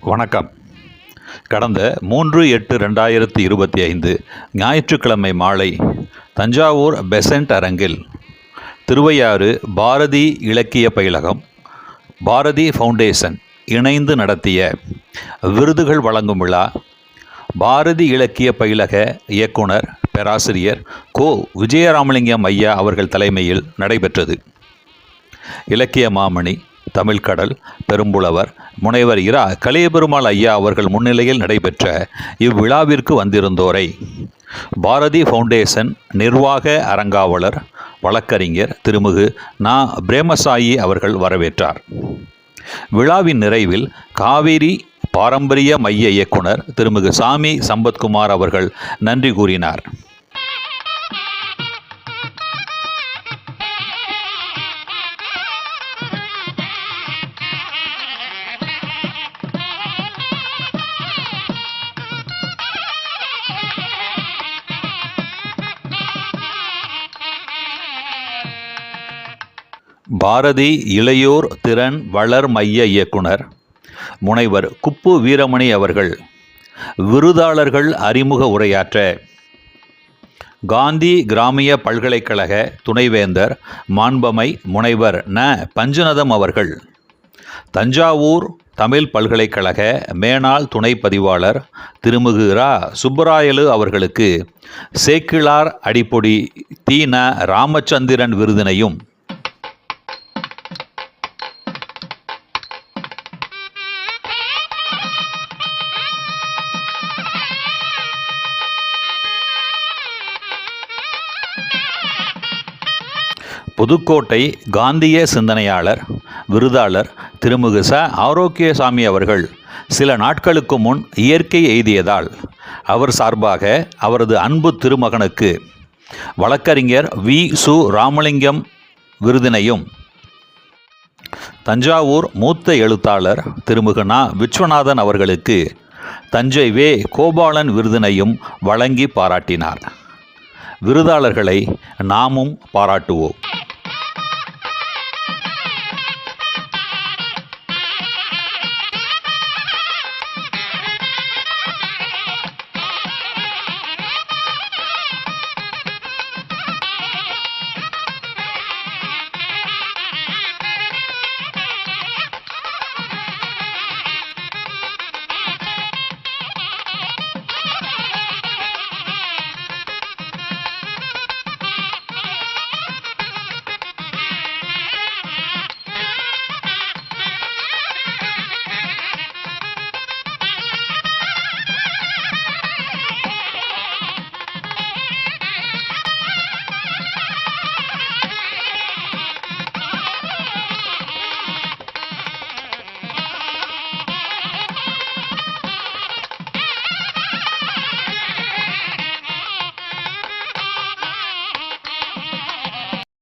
வணக்கம். கடந்த மூன்று எட்டு ரெண்டாயிரத்தி இருபத்தி ஐந்து ஞாயிற்றுக்கிழமை மாலை தஞ்சாவூர் பெசன்ட் அரங்கில் திருவையாறு பாரதி இலக்கிய பயிலகம் பாரதி ஃபவுண்டேஷன் இணைந்து நடத்திய விருதுகள் வழங்கும் விழா பாரதி இலக்கிய பயிலக இயக்குனர் பேராசிரியர் கோ. விஜயராமலிங்கம் ஐயா அவர்கள் தலைமையில் நடைபெற்றது. இலக்கிய மாமணி தமிழ்கடல் பெரும்புலவர் முனைவர் இரா கலியபெருமாள் ஐயா அவர்கள் முன்னிலையில் நடைபெற்ற இவ்விழாவிற்கு வந்திருந்தோரை பாரதி ஃபவுண்டேஷன் நிர்வாக அரங்காவலர் வழக்கறிஞர் திருமிகு நா. பிரேமசாயி அவர்கள் வரவேற்றார். விழாவின் நிறைவில் காவேரி பாரம்பரிய மைய இயக்குனர் திருமிகு சாமி சம்பத்குமார் அவர்கள் நன்றி கூறினார். பாரதி இளையோர் திறன் வளர் மைய இயக்குனர். முனைவர் குப்பு வீரமணி அவர்கள் விருதாளர்கள் அறிமுக உரையாற்ற. காந்தி கிராமிய பல்கலைக்கழக துணைவேந்தர் மாண்பமை முனைவர் ந. பஞ்சநதம் அவர்கள் தஞ்சாவூர் தமிழ் பல்கலைக்கழக மேனாள் துணை பதிவாளர் திருமிகு ரா. சுப்பராயலு அவர்களுக்கு சேக்கிழார் அடிப்பொடி தீன ந. ராமச்சந்திரன் விருதினையும் புதுக்கோட்டை காந்திய சிந்தனையாளர் விருதாளர் திருமிகு ச ஆரோக்கியசாமி அவர்கள் சில நாட்களுக்கு முன் இயற்கை எய்தியதால் அவர் சார்பாக அவரது அன்பு திருமகனுக்கு வழக்கறிஞர் வி. சு. ராமலிங்கம் விருதினையும் தஞ்சாவூர் மூத்த எழுத்தாளர் திருமுகனா விஸ்வநாதன் அவர்களுக்கு தஞ்சை வே. கோபாலன் விருதினையும் வழங்கி பாராட்டினார். விருதாளர்களை நாமும் பாராட்டுவோம்.